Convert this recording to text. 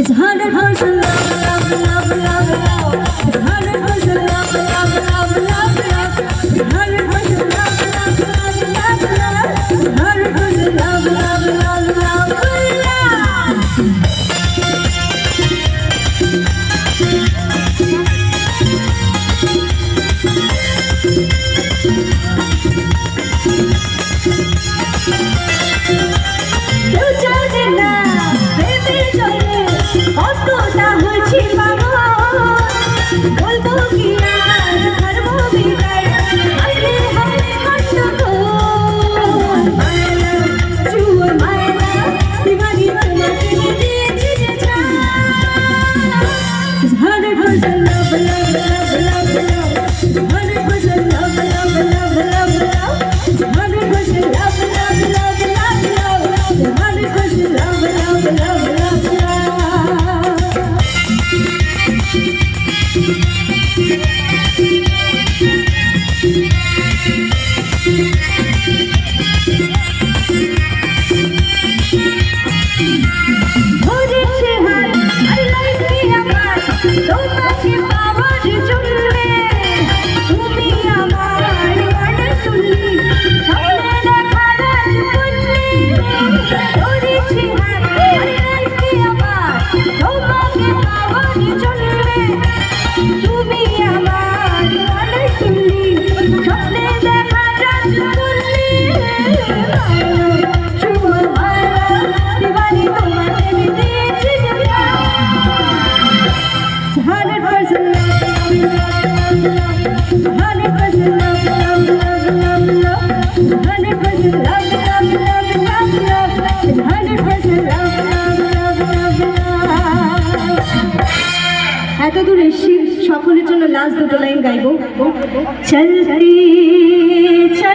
It's a hundred horse and love, love, love. Hundred percent love, love, love, love, love. Hundred percent love, love, love. এত দূর সকলের জন্য last দুটো line গাইব। চলতি